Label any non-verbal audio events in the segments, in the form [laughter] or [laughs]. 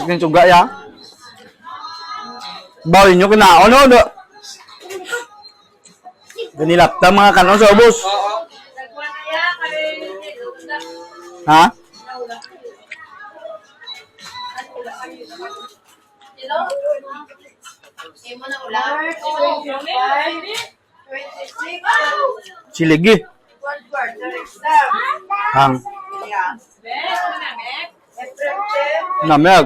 Mas kin suga ya. Bawin nyo kina ano no. Ganilap ta mga kanon sa ubos. Ha? Siligi. Hang. Namag.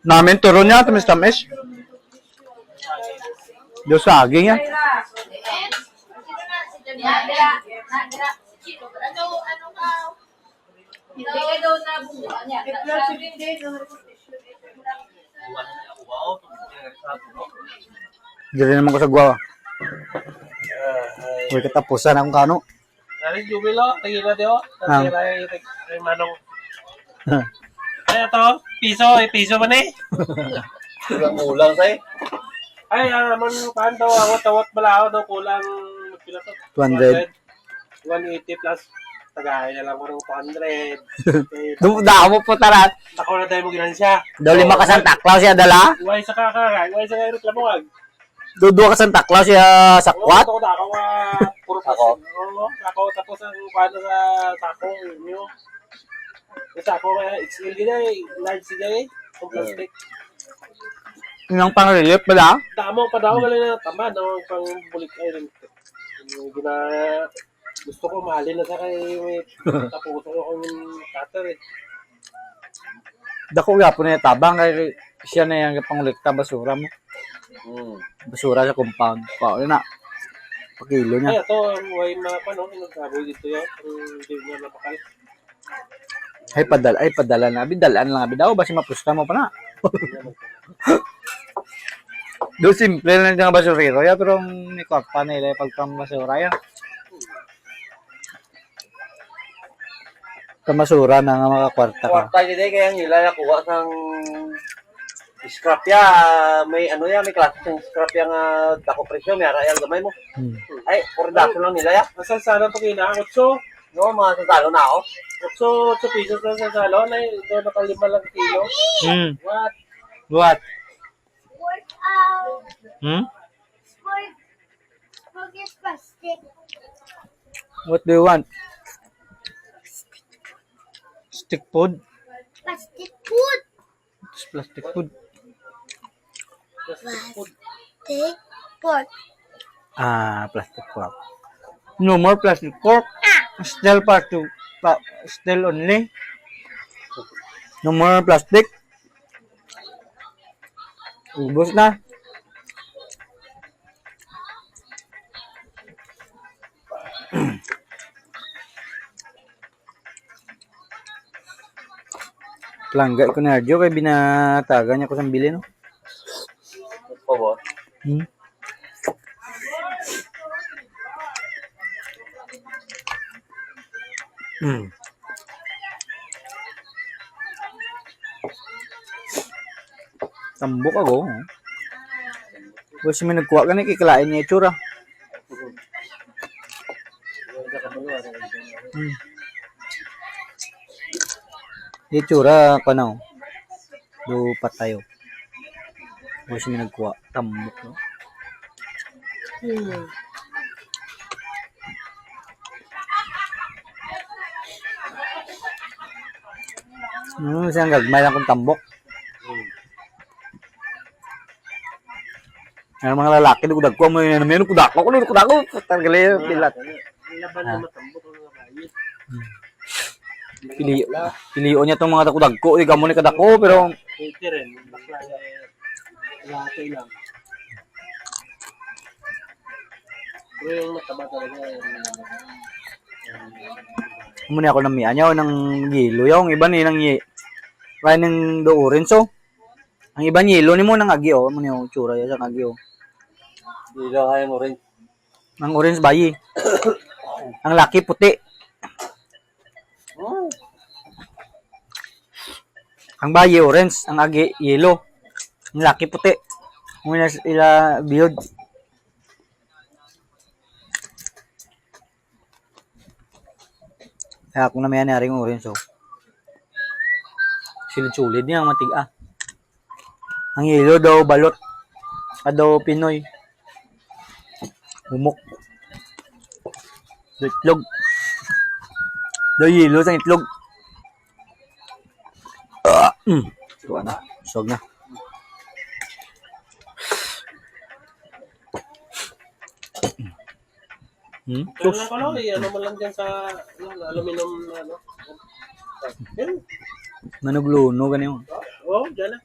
Namin turo niya, tamis-tamis. Diyos sa aging yan. Hindi ka daw na bunga niya. Dili naman ko sa gwawa. Huwag katapusan akong kano. Nari jubilo. Ah. Nari ray ray manong. Ay ito, piso, eh, piso man eh. Ulang-ulang say. Ay, ah, man kan daw awat awat bala daw kulang pila to? 200. 180 plus tagay na lang ko ng 200. Eh, [laughs] Damo po tarat. Ako na tayo mo ginansya. Daw lima ka Santa Claus siya dala. Uway sa kakakay, uway sa kayo reklamo wag. Dudua ka Santa Claus siya sa kwat. Oo, ako puro Ako? Oo, ako tapos ang paano sa sako niyo. Yung sako nga XL gina eh, large siya eh. Kung plastic. Yung pang relief pala. Tamo pa daw galing na tama no pang bulik ay rin. Yung gina gusto ko mahalin na sa kay may [laughs] tapuso ko kung cutter eh. Dako nga po na yung tabang kay siya na yung pangulikta basura mo. Hmm. Basura sa compound. Pa, yun na. Pakilo Ay niya. ito, way mga paano nagkaboy dito yun. Hindi niya napakal. Ay padala, ay padala na. Bidalaan lang abi daw basi mapusta mo pa na. [laughs] Do simple lang yung basurero ya pero may kwarta na ila pagpang basura ya. Kamasura na nga mga kwarta ka. Kwarta gid kaya ang ila nakuha sang scrap ya may ano ya may klase ng scrap ya nga dako presyo may ara yang gamay mo. Hmm. Ay, production lang nila ya. Nasaan sana ito kina? 8, No, mga sandalo na ako. 8, 8 pesos lang sa salon. Ay, ito nakalima lang kilo. Hmm. What? What? Workout. Hmm? Sport. Forget plastic. What do you want? Stick food? Plastic food. It's plastic food. Plastic pork. Ah, plastic fork. No more plastic fork. Still. Pa, still only. No more plastic. Ubus na. [clears throat] Plangga ko na Arjo kay binatagan niya ko sa bili no. Po bo. Hmm. Hmm. Tambok ako. Kasi may nagkuha ka na kikalain niya itsura. Hmm. Itsura ka na. Lupat tayo. Kasi may nagkuha. Tambok. No? Hmm, siyang gagmay lang kong tambok. Ang mga lalaki, dugudag ko, may namin, kudak ko, kudak ko, gali, pilat. Laban na matambok ang mga bayi. Pili, pilio niya itong mga dakudag ko, di mo ni kadako, pero Pwede rin. Bakla eh. Lahat lang. Pero yung mataba talaga. yung- muna ako ng miya niya, ng yelo, yung iba ni, ng ye, kaya ng do orange, so. Ang iba yelo ni mo ng agi, oh, mo yung tsura yan sa agi, oh. Kaya mo rin. Ang orange bayi. [coughs] ang laki puti. Hmm. Ang bayi orange, ang agi yellow. Ang laki puti. Muna ila biyod. Kaya ako na may anaring orange oh. Silid-sulid niya ang matiga. Ang yelo daw balot. Ah, daw Pinoy. Humok. Itlog. Daw yelo sa itlog. Ah, mm. Tuwa na. Sog na. Hmm? Kaya lang pala, eh, ano man lang dyan sa ano, aluminum na ano. Yan. Manugluno ganyan. Oo, oh, dyan na.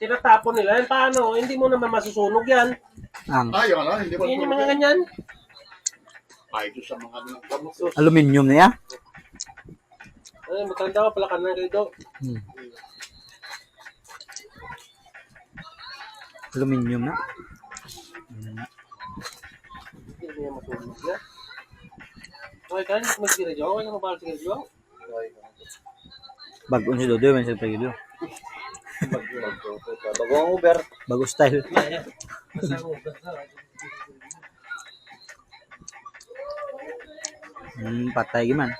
Tinatapon nila yan. Paano? Hindi mo naman masusunog yan. Ang Ah, yung ano, hindi ba Yan yung mga ganyan. Ay, doon sa mga gamot. aluminium na yan. Ay, matanda ka pala kanan kayo daw. Hmm. Aluminium na. Hindi niya masunog yan. Okay, kan, mag-sigarilyo. Okay lang ba sigarilyo? Bago si Dodo, man sa pagilo. Bago ang Uber. Bago style. Hmm, patay giman.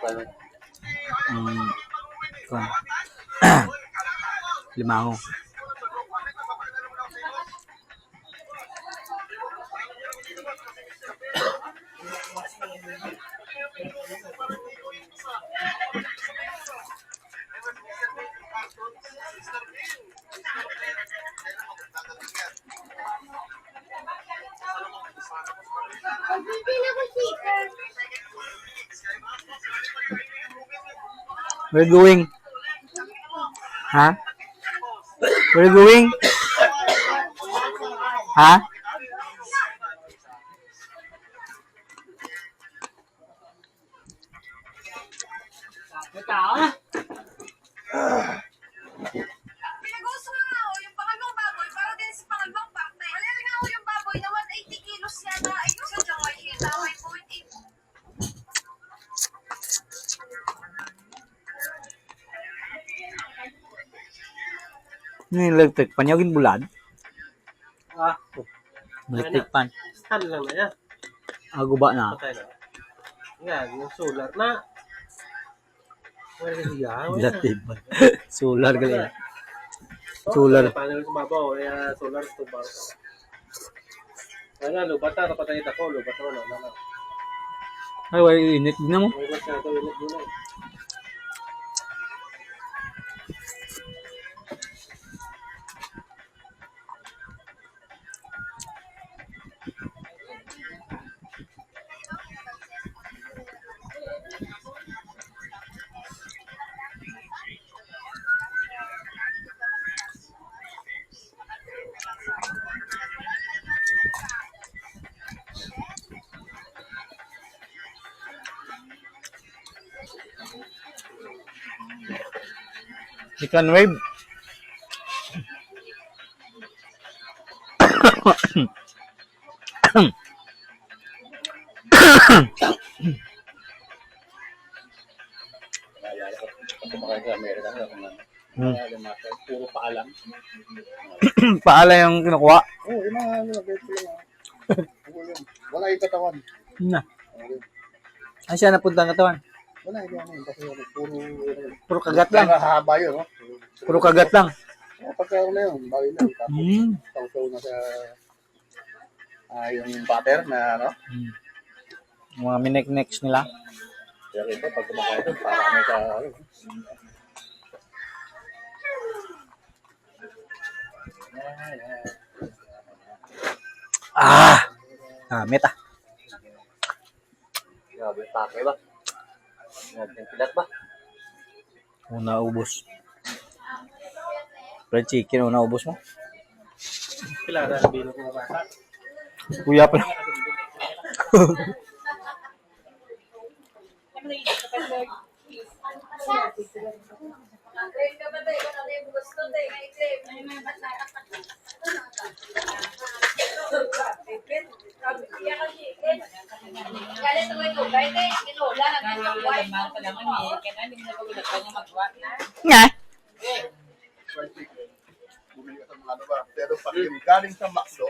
Ano? Hmm. Kuan. Limango. Where going? Ha? Where going? Ha? Ini electric pan yagin bulad. Ah, Electric pan. stand lang na yan. Ago ba na? Patay na. Yan, yung solar na. Wala pan. [laughs] Solar gali. Solar. Panel kumabaw, kaya solar to ba? Wala, lubat na, kapatay ako, lubat na, wala na. Ay, wala init din mo. Lubat na ito, Chicken wave. Hmm. Puro paalam. Paala yung kinukuha. Oo, yung mga ano. Ano yun? Wala yung katawan. Na. Ay siya napunta ang katawan. Wala yung ano, yun, kasi ano, puro, Puro kagat lang. haba yun, no? Puro kagat lang. Oh, pagka ano na yun, bali na. Tapos, Hmm. sausaw na sa, ah, yung butter na, ano? Yung Mga minek-next nila. Kaya ito, pag kumakain ito, para kami sa, ano, Ah! Ah. Grabe, take ba? Naging pilat ba? Una ubos. Fried chicken, una ubos mo. Kilala ang bilog ng bata. Kuya pa Galit ko ito, kahit eh, kinola, nagkakaway. Nga. fried chicken. Bumili ka sa mga ano ba? Pero pag yung galing sa McDo,